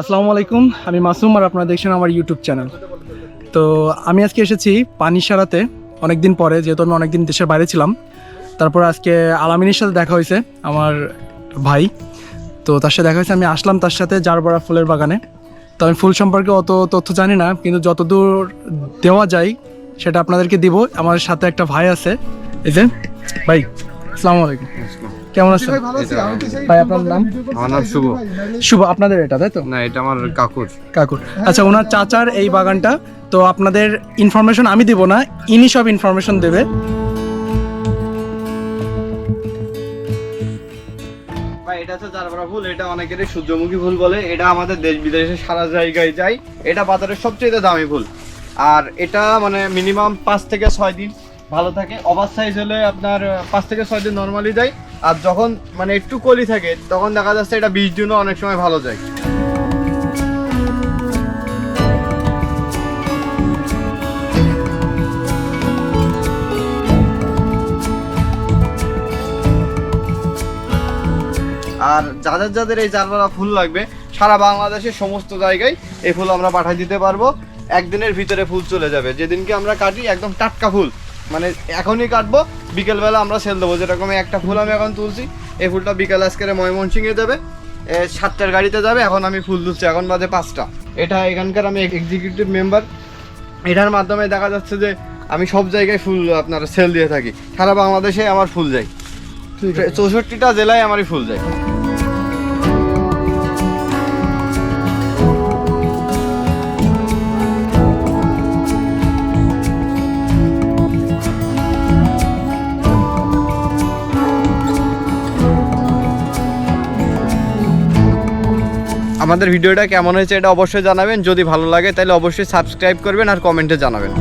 আসসালামু আলাইকুম, আমি মাসুম আর আপনারা দেখছেন আমার ইউটিউব চ্যানেল তো আমি আজকে এসেছি পানিসারাতে অনেকদিন পরে, যেহেতু আমি অনেকদিন দেশের বাইরে ছিলাম। তারপর আজকে আলামিনের সাথে দেখা হয়েছে, আমার ভাই। তো তার সাথে দেখা হয়েছে, আমি আসলাম তার সাথে জারবাড়া ফুলের বাগানে। তো আমি ফুল সম্পর্কে অত তথ্য জানি না, কিন্তু যতদূর দেওয়া যায়, সেটা আপনাদেরকে দিব। আমার সাথে একটা ভাই আছে, এই যে, ভাই আসসালামু আলাইকুম। কেমন আছেন? ভাই আপনার নাম? আমার নাম শুভ। শুভ আপনাদের এটা তাই তো? না এটা আমার কাকুর। কাকুর। আচ্ছা ওনার চাচার এই বাগানটা তো আপনাদের ইনফরমেশন আমি দেব না ইনি সব ইনফরমেশন দেবে। ভাই এটা হচ্ছে জারবারা ফুল এটা অনেকেরই সূর্যমুখী ফুল বলে। এটা আমাদের দেশ বিদেশে সারা জায়গায় যায়। এটা বাজারের সবচেয়ে দামি ফুল। আর এটা মানে মিনিমাম পাঁচ থেকে ছয় দিন ভালো থাকে। ওভার সাইজ হলে আপনার পাঁচ থেকে ছয় দিন নর্মালি যায়। আর যখন মানে একটু কলি থাকে, তখন দেখা যাচ্ছে এটা বিশ দিনও অনেক সময় ভালো যায়। আর যাদের যাদের এই জারবারা ফুল লাগবে, সারা বাংলাদেশের সমস্ত জায়গায় এই ফুল আমরা পাঠিয়ে দিতে পারব। একদিনের ভিতরে ফুল চলে যাবে। যেদিনকে আমরা কাটি, একদম টাটকা ফুল। মানে এখনই কাটবো। বিকেলবেলা আমরা সেল দেবো। যেরকম একটা ফুল আমি এখন তুলছি এই ফুলটা বিকেল আজকের ময়মনসিংহে দেবে এ, সাতটার গাড়িতে যাবে। এখন আমি ফুল তুলছি। এখন বাজে পাঁচটা। এটা এখানকার আমি এক্সিকিউটিভ মেম্বার এটার মাধ্যমে দেখা যাচ্ছে যে আমি সব জায়গায় ফুল আপনার সেল দিয়ে থাকি। সারা বাংলাদেশে আমার ফুল যায়। চৌষট্টিটা জেলায় আমারই ফুল যায়। আমাদের ভিডিওটা কেমন হয়েছে এটা অবশ্যই জানাবেন। যদি ভালো লাগে তাহলে অবশ্যই সাবস্ক্রাইব করবেন আর কমেন্টে জানাবেন।